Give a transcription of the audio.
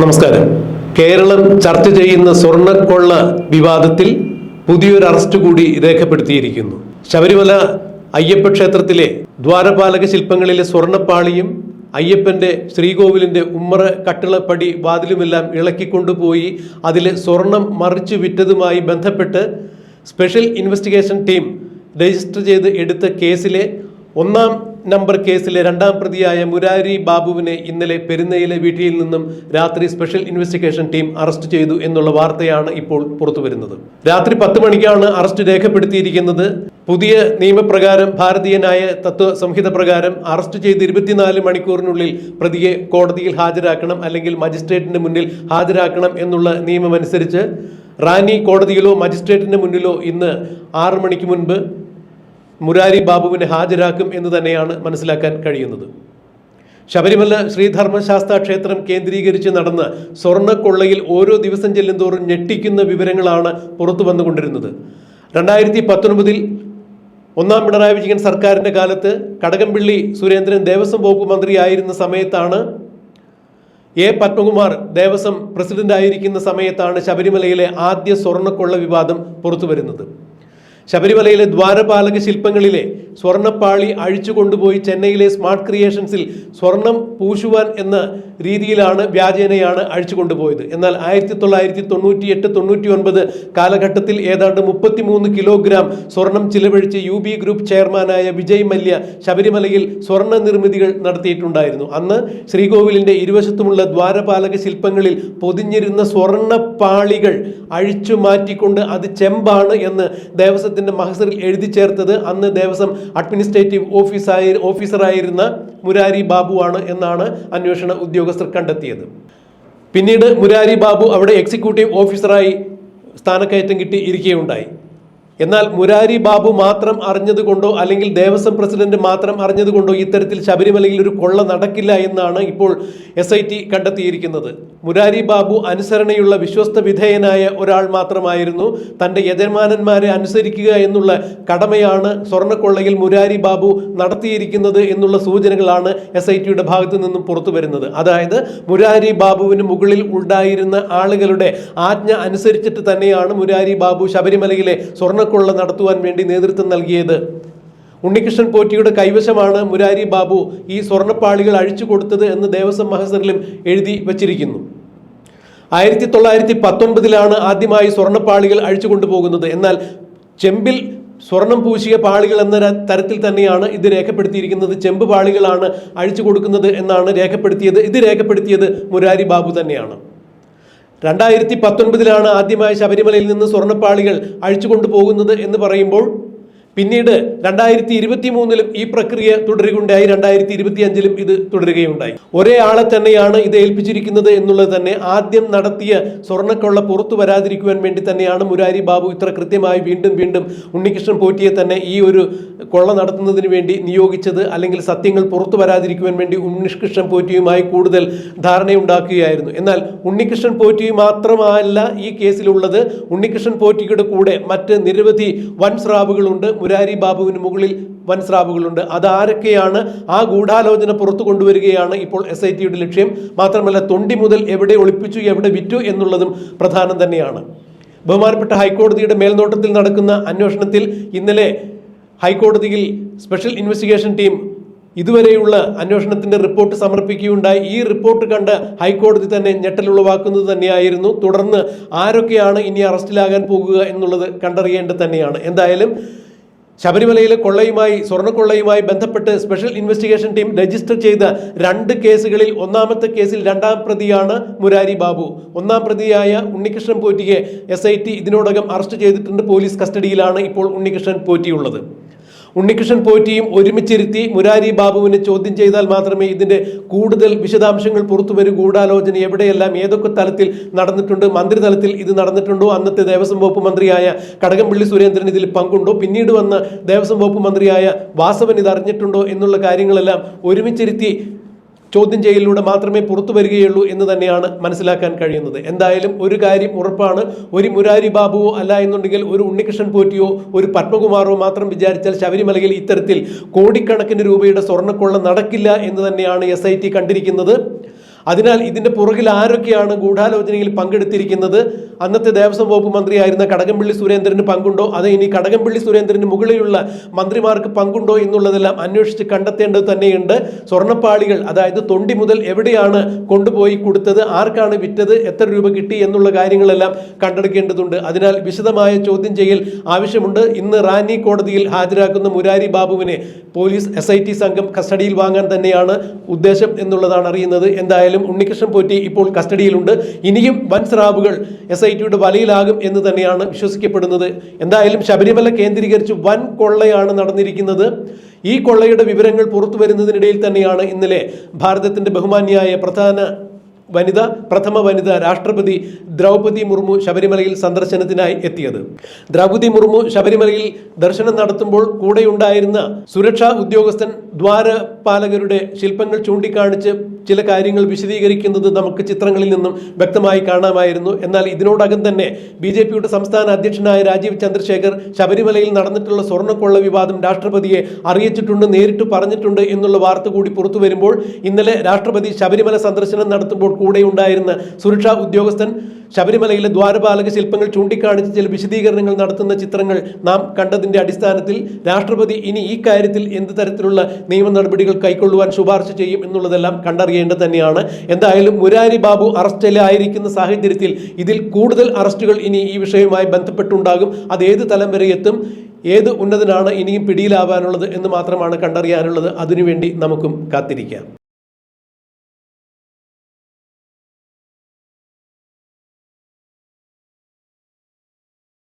നമസ്കാരം. കേരളം ചർച്ച ചെയ്യുന്ന സ്വർണക്കൊള്ള വിവാദത്തിൽ പുതിയൊരു അറസ്റ്റ് കൂടി രേഖപ്പെടുത്തിയിരിക്കുന്നു. ശബരിമല അയ്യപ്പ ക്ഷേത്രത്തിലെ ദ്വാരപാലക ശില്പങ്ങളിലെ സ്വർണപ്പാളിയും അയ്യപ്പന്റെ ശ്രീകോവിലിന്റെ ഉമ്മറ കട്ടിളപ്പടി വാതിലുമെല്ലാം ഇളക്കിക്കൊണ്ടുപോയി അതിലെ സ്വർണം മറിച്ചു വിറ്റതുമായി ബന്ധപ്പെട്ട് സ്പെഷ്യൽ ഇൻവെസ്റ്റിഗേഷൻ ടീം രജിസ്റ്റർ ചെയ്ത് എടുത്ത കേസിലെ ഒന്നാം നമ്പർ കേസിലെ രണ്ടാം പ്രതിയായ മുരാരി ബാബുവിനെ ഇന്നലെ പെരുന്നയിലെ വീട്ടിൽ നിന്നും രാത്രി സ്പെഷ്യൽ ഇൻവെസ്റ്റിഗേഷൻ ടീം അറസ്റ്റ് ചെയ്തു എന്നുള്ള വാർത്തയാണ് ഇപ്പോൾ പുറത്തുവരുന്നത്. രാത്രി പത്ത് മണിക്കാണ് അറസ്റ്റ് രേഖപ്പെടുത്തിയിരിക്കുന്നത്. പുതിയ നിയമപ്രകാരം ഭാരതീയനായ തത്വ സംഹിത പ്രകാരം അറസ്റ്റ് ചെയ്ത് ഇരുപത്തിനാല് മണിക്കൂറിനുള്ളിൽ പ്രതിയെ കോടതിയിൽ ഹാജരാക്കണം അല്ലെങ്കിൽ മജിസ്ട്രേറ്റിന്റെ മുന്നിൽ ഹാജരാക്കണം എന്നുള്ള നിയമമനുസരിച്ച് റാന്നി കോടതിയിലോ മജിസ്ട്രേറ്റിന്റെ മുന്നിലോ ഇന്ന് ആറു മണിക്ക് മുൻപ് മുരാരി ബാബുവിനെ ഹാജരാക്കും എന്ന് തന്നെയാണ് മനസ്സിലാക്കാൻ കഴിയുന്നത്. ശബരിമല ശ്രീധർമ്മശാസ്ത്ര ക്ഷേത്രം കേന്ദ്രീകരിച്ച് നടന്ന സ്വർണക്കൊള്ളയിൽ ഓരോ ദിവസം ചെല്ലുന്തോറും ഞെട്ടിക്കുന്ന വിവരങ്ങളാണ് പുറത്തു വന്നുകൊണ്ടിരുന്നത്. രണ്ടായിരത്തി പത്തൊൻപതിൽ ഒന്നാം പിണറായി വിജയൻ സർക്കാരിന്റെ കാലത്ത് കടകംപള്ളി സുരേന്ദ്രൻ ദേവസ്വം വകുപ്പ് മന്ത്രിയായിരുന്ന സമയത്താണ് എ പത്മകുമാർ ദേവസ്വം പ്രസിഡന്റ് ആയിരിക്കുന്ന സമയത്താണ് ശബരിമലയിലെ ആദ്യ സ്വർണക്കൊള്ള വിവാദം പുറത്തു വരുന്നത്. ശബരിമലയിലെ ദ്വാരപാലക ശില്പങ്ങളിലെ സ്വർണപ്പാളി അഴിച്ചു കൊണ്ടുപോയി ചെന്നൈയിലെ സ്മാർട്ട് ക്രിയേഷൻസിൽ സ്വർണം പൂശുവാൻ എന്ന രീതിയിലാണ് വ്യാജേനയാണ് അഴിച്ചു കൊണ്ടുപോയത്. എന്നാൽ ആയിരത്തി തൊള്ളായിരത്തി തൊണ്ണൂറ്റി എട്ട് തൊണ്ണൂറ്റി ഒൻപത് കാലഘട്ടത്തിൽ ഏതാണ്ട് മുപ്പത്തിമൂന്ന് കിലോഗ്രാം സ്വർണം ചിലവഴിച്ച് യു ബി ഗ്രൂപ്പ് ചെയർമാനായ വിജയ് മല്യ ശബരിമലയിൽ സ്വർണ നിർമ്മിതികൾ നടത്തിയിട്ടുണ്ടായിരുന്നു. അന്ന് ശ്രീകോവിലിന്റെ ഇരുവശത്തുമുള്ള ദ്വാരപാലക ശില്പങ്ങളിൽ പൊതിഞ്ഞിരുന്ന സ്വർണപ്പാളികൾ അഴിച്ചു മാറ്റിക്കൊണ്ട് അത് ചെമ്പാണ് എന്ന് ദേവസ്വത്തിന്റെ മഹസറിൽ എഴുതി ചേർത്തത് അന്ന് ദേവസ്വം അഡ്മിനിസ്ട്രേറ്റീവ് ഓഫീസായി ഓഫീസറായിരുന്ന മുരാരി ബാബുവാണ് എന്നാണ് അന്വേഷണ ഉദ്യോഗസ്ഥർ കണ്ടെത്തിയത്. പിന്നീട് മുരാരി ബാബു അവിടെ എക്സിക്യൂട്ടീവ് ഓഫീസറായി സ്ഥാനക്കയറ്റം കിട്ടി ഇരിക്കുകയുണ്ടായി എന്നാൽ മുരാരി ബാബു മാത്രം അറിഞ്ഞതുകൊണ്ടോ അല്ലെങ്കിൽ ദേവസ്വം പ്രസിഡന്റ് മാത്രം അറിഞ്ഞതുകൊണ്ടോ ഇത്തരത്തിൽ ശബരിമലയിൽ ഒരു കൊള്ള നടക്കില്ല എന്നാണ് ഇപ്പോൾ എസ് ഐ ടി കണ്ടെത്തിയിരിക്കുന്നത്. മുരാരി ബാബു അനുസരണയുള്ള വിശ്വസ്ത വിധേയനായ ഒരാൾ മാത്രമായിരുന്നു. തന്റെ യജമാനന്മാരെ അനുസരിക്കുക എന്നുള്ള കടമയാണ് സ്വർണക്കൊള്ളയിൽ മുരാരി ബാബു നടത്തിയിരിക്കുന്നത് എന്നുള്ള സൂചനകളാണ് എസ് ഐ ടിയുടെ ഭാഗത്തു നിന്നും പുറത്തു വരുന്നത്. അതായത് മുരാരി ബാബുവിന് മുകളിൽ ഉണ്ടായിരുന്ന ആളുകളുടെ ആജ്ഞ അനുസരിച്ചിട്ട് തന്നെയാണ് മുരാരി ബാബു ശബരിമലയിലെ സ്വർണക്കൊള്ള നടത്തുവാൻ വേണ്ടി നേതൃത്വം നൽകിയത്. ഉണ്ണികൃഷ്ണൻ പോറ്റിയുടെ കൈവശമാണ് മുരാരി ബാബു ഈ സ്വർണപ്പാളികൾ അഴിച്ചു കൊടുത്തത് എന്ന് ദേവസ്വം മഹസറിലും എഴുതി വച്ചിരിക്കുന്നു. ആയിരത്തി തൊള്ളായിരത്തി പത്തൊൻപതിലാണ് ആദ്യമായി സ്വർണപ്പാളികൾ അഴിച്ചു കൊണ്ടുപോകുന്നത്. എന്നാൽ ചെമ്പിൽ സ്വർണം പൂശിയ പാളികൾ എന്ന തരത്തിൽ തന്നെയാണ് ഇത് രേഖപ്പെടുത്തിയിരിക്കുന്നത്. ചെമ്പ് പാളികളാണ് അഴിച്ചു കൊടുക്കുന്നത് എന്നാണ് രേഖപ്പെടുത്തിയത്. ഇത് രേഖപ്പെടുത്തിയത് മുരാരി ബാബു തന്നെയാണ്. രണ്ടായിരത്തി പത്തൊൻപതിലാണ് ആദ്യമായി ശബരിമലയിൽ നിന്ന് സ്വർണപ്പാളികൾ അഴിച്ചുകൊണ്ടു പോകുന്നത് എന്ന് പറയുമ്പോൾ പിന്നീട് രണ്ടായിരത്തി ഇരുപത്തി മൂന്നിലും ഈ പ്രക്രിയ തുടരുകയുണ്ടായി. രണ്ടായിരത്തി ഇരുപത്തി അഞ്ചിലും ഇത് തുടരുകയുണ്ടായി. ഒരേ ആളെ തന്നെയാണ് ഇത് ഏൽപ്പിച്ചിരിക്കുന്നത് എന്നുള്ളത് തന്നെ ആദ്യം നടത്തിയ സ്വർണക്കൊള്ള പുറത്തു വരാതിരിക്കുവാൻ വേണ്ടി തന്നെയാണ് മുരാരി ബാബു ഇത്ര കൃത്യമായി വീണ്ടും വീണ്ടും ഉണ്ണികൃഷ്ണൻ പോറ്റിയെ തന്നെ ഈ ഒരു കൊള്ള നടത്തുന്നതിന് വേണ്ടി നിയോഗിച്ചത് അല്ലെങ്കിൽ സത്യങ്ങൾ പുറത്തു വരാതിരിക്കുവാൻ വേണ്ടി ഉണ്ണികൃഷ്ണൻ പോറ്റിയുമായി കൂടുതൽ ധാരണയുണ്ടാക്കുകയായിരുന്നു. എന്നാൽ ഉണ്ണികൃഷ്ണൻ പോറ്റി മാത്രമല്ല ഈ കേസിലുള്ളത്. ഉണ്ണികൃഷ്ണൻ പോറ്റിയുടെ കൂടെ മറ്റ് നിരവധി വൻ സ്രാവുകളുണ്ട് മുരാരി ബാബുവിന് മുകളിൽ വൻ സ്രാവുകളുണ്ട് അതാരൊക്കെയാണ് ആ ഗൂഢാലോചന പുറത്തു കൊണ്ടുവരികയാണ് ഇപ്പോൾ എസ് ഐ ടിയുടെ ലക്ഷ്യം. മാത്രമല്ല തൊണ്ടി മുതൽ എവിടെ ഒളിപ്പിച്ചു എവിടെ വിറ്റു എന്നുള്ളതും പ്രധാനം തന്നെയാണ്. ബഹുമാനപ്പെട്ട ഹൈക്കോടതിയുടെ മേൽനോട്ടത്തിൽ നടക്കുന്ന അന്വേഷണത്തിൽ ഇന്നലെ ഹൈക്കോടതിയിൽ സ്പെഷ്യൽ ഇൻവെസ്റ്റിഗേഷൻ ടീം ഇതുവരെയുള്ള അന്വേഷണത്തിന്റെ റിപ്പോർട്ട് സമർപ്പിക്കുകയുണ്ടായി. ഈ റിപ്പോർട്ട് കണ്ട് ഹൈക്കോടതി തന്നെ ഞെട്ടലുളവാക്കുന്നത് തന്നെയായിരുന്നു. തുടർന്ന് ആരൊക്കെയാണ് ഇനി അറസ്റ്റിലാകാൻ പോകുക എന്നുള്ളത് കണ്ടറിയേണ്ടത് തന്നെയാണ്. എന്തായാലും ശബരിമലയിലെ കൊള്ളയുമായി സ്വർണക്കൊള്ളയുമായി ബന്ധപ്പെട്ട് സ്പെഷ്യൽ ഇൻവെസ്റ്റിഗേഷൻ ടീം രജിസ്റ്റർ ചെയ്ത രണ്ട് കേസുകളിൽ ഒന്നാമത്തെ കേസിൽ രണ്ടാം പ്രതിയാണ് മുരാരി ബാബു. ഒന്നാം പ്രതിയായ ഉണ്ണികൃഷ്ണൻ പോറ്റിയെ എസ് ഇതിനോടകം അറസ്റ്റ് ചെയ്തിട്ടുണ്ട്. പോലീസ് കസ്റ്റഡിയിലാണ് ഇപ്പോൾ ഉണ്ണികൃഷ്ണൻ പോറ്റിയുള്ളത്. ഉണ്ണികൃഷ്ണൻ പോറ്റിയും ഒരുമിച്ചിരുത്തി മുരാരി ബാബുവിനെ ചോദ്യം ചെയ്താൽ മാത്രമേ ഇതിന്റെ കൂടുതൽ വിശദാംശങ്ങൾ പുറത്തു വരും. ഗൂഢാലോചന എവിടെയെല്ലാം ഏതൊക്കെ തലത്തിൽ നടന്നിട്ടുണ്ട് മന്ത്രിതലത്തിൽ ഇത് നടന്നിട്ടുണ്ടോ അന്നത്തെ ദേവസ്വം വകുപ്പ് മന്ത്രിയായ കടകംപള്ളി സുരേന്ദ്രൻ ഇതിൽ പങ്കുണ്ടോ പിന്നീട് വന്ന ദേവസ്വം വകുപ്പ് മന്ത്രിയായ വാസവൻ ഇത് അറിഞ്ഞിട്ടുണ്ടോ എന്നുള്ള കാര്യങ്ങളെല്ലാം ഒരുമിച്ചിരുത്തി ചോദ്യം ചെയ്യലിലൂടെ മാത്രമേ പുറത്തു വരികയുള്ളൂ എന്ന് തന്നെയാണ് മനസ്സിലാക്കാൻ കഴിയുന്നത്. എന്തായാലും ഒരു കാര്യം ഉറപ്പാണ്. ഒരു മുരാരി ബാബുവോ അല്ല എന്നുണ്ടെങ്കിൽ ഒരു ഉണ്ണികൃഷ്ണൻ പോറ്റിയോ ഒരു പത്മകുമാറോ മാത്രം വിചാരിച്ചാൽ ശബരിമലയിൽ ഇത്തരത്തിൽ കോടിക്കണക്കിന് രൂപയുടെ സ്വർണക്കൊള്ള നടക്കില്ല എന്ന് തന്നെയാണ് എസ് കണ്ടിരിക്കുന്നത്. അതിനാൽ ഇതിന്റെ പുറകിൽ ആരൊക്കെയാണ് ഗൂഢാലോചനയിൽ പങ്കെടുത്തിരിക്കുന്നത്? അന്നത്തെ ദേവസ്വം വകുപ്പ് മന്ത്രിയായിരുന്ന കടകംപള്ളി സുരേന്ദ്രന് പങ്കുണ്ടോ? അത് ഇനി കടകംപള്ളി സുരേന്ദ്രന് മുകളിലുള്ള മന്ത്രിമാർക്ക് പങ്കുണ്ടോ എന്നുള്ളതെല്ലാം അന്വേഷിച്ച് കണ്ടെത്തേണ്ടത് തന്നെയുണ്ട്. സ്വർണപ്പാളികൾ അതായത് തൊണ്ടി മുതൽ എവിടെയാണ് കൊണ്ടുപോയി കൊടുത്തത്? ആർക്കാണ് വിറ്റത്? എത്ര രൂപ കിട്ടി? എന്നുള്ള കാര്യങ്ങളെല്ലാം കണ്ടെടുക്കേണ്ടതുണ്ട്. അതിനാൽ വിശദമായ ചോദ്യം ചെയ്യൽ ആവശ്യമുണ്ട്. ഇന്ന് റാന്നി കോടതിയിൽ ഹാജരാക്കുന്ന മുരാരി ബാബുവിനെ പോലീസ് എസ് സംഘം കസ്റ്റഡിയിൽ വാങ്ങാൻ തന്നെയാണ് ഉദ്ദേശം എന്നുള്ളതാണ് അറിയുന്നത്. എന്തായാലും ഉണ്ണികൃഷ്ണൻ പോറ്റി ഇപ്പോൾ കസ്റ്റഡിയിലുണ്ട്. ഇനിയും വൻ സ്രാവുകൾ എസ് ഐ ടിയുടെ വലയിലാകും എന്ന് തന്നെയാണ് വിശ്വസിക്കപ്പെടുന്നത്. എന്തായാലും ശബരിമല കേന്ദ്രീകരിച്ച് വൻ കൊള്ളയാണ് നടന്നിരിക്കുന്നത്. ഈ കൊള്ളയുടെ വിവരങ്ങൾ പുറത്തു വരുന്നതിനിടയിൽ തന്നെയാണ് ഇന്നലെ ഭാരതത്തിന്റെ ബഹുമാന്യായ പ്രധാന വനിത പ്രഥമ വനിത രാഷ്ട്രപതി ദ്രൗപതി മുർമു ശബരിമലയിൽ സന്ദർശനത്തിനായി എത്തിയത്. ദ്രൗപതി മുർമു ശബരിമലയിൽ ദർശനം നടത്തുമ്പോൾ കൂടെയുണ്ടായിരുന്ന സുരക്ഷാ ഉദ്യോഗസ്ഥൻ ദ്വാരപാലകരുടെ ശില്പങ്ങൾ ചൂണ്ടിക്കാണിച്ച് ചില കാര്യങ്ങൾ വിശദീകരിക്കുന്നത് നമുക്ക് ചിത്രങ്ങളിൽ നിന്നും വ്യക്തമായി കാണാമായിരുന്നു. എന്നാൽ ഇതിനോടകം തന്നെ ബി ജെ പിയുടെ സംസ്ഥാന അധ്യക്ഷനായ രാജീവ് ചന്ദ്രശേഖർ ശബരിമലയിൽ നടന്നിട്ടുള്ള സ്വർണക്കൊള്ള വിവാദം രാഷ്ട്രപതിയെ അറിയിച്ചിട്ടുണ്ട് നേരിട്ട് പറഞ്ഞിട്ടുണ്ട് എന്നുള്ള വാർത്ത കൂടി പുറത്തു വരുമ്പോൾ ഇന്നലെ രാഷ്ട്രപതി ശബരിമല സന്ദർശനം നടത്തുമ്പോൾ കൂടെയുണ്ടായിരുന്ന സുരക്ഷാ ഉദ്യോഗസ്ഥൻ ശബരിമലയിലെ ദ്വാരപാലക ശില്പങ്ങൾ ചൂണ്ടിക്കാണിച്ച് ചില വിശദീകരണങ്ങൾ നടത്തുന്ന ചിത്രങ്ങൾ നാം കണ്ടതിന്റെ അടിസ്ഥാനത്തിൽ രാഷ്ട്രപതി ഇനി ഈ കാര്യത്തിൽ എന്ത് തരത്തിലുള്ള നിയമ നടപടികൾ കൈക്കൊള്ളുവാൻ ശുപാർശ ചെയ്യും എന്നുള്ളതെല്ലാം കണ്ടറിയേണ്ടത് തന്നെയാണ്. എന്തായാലും മുരാരി ബാബു അറസ്റ്റിലായിരിക്കുന്ന സാഹചര്യത്തിൽ ഇതിൽ കൂടുതൽ അറസ്റ്റുകൾ ഇനി ഈ വിഷയവുമായി ബന്ധപ്പെട്ടുണ്ടാകും. അത് ഏത് തലം വരെ എത്തും ഏത് ഉന്നതനാണ് ഇനിയും പിടിയിലാവാനുള്ളത് എന്ന് മാത്രമാണ് കണ്ടറിയാനുള്ളത്. അതിനുവേണ്ടി നമുക്കും കാത്തിരിക്കാം.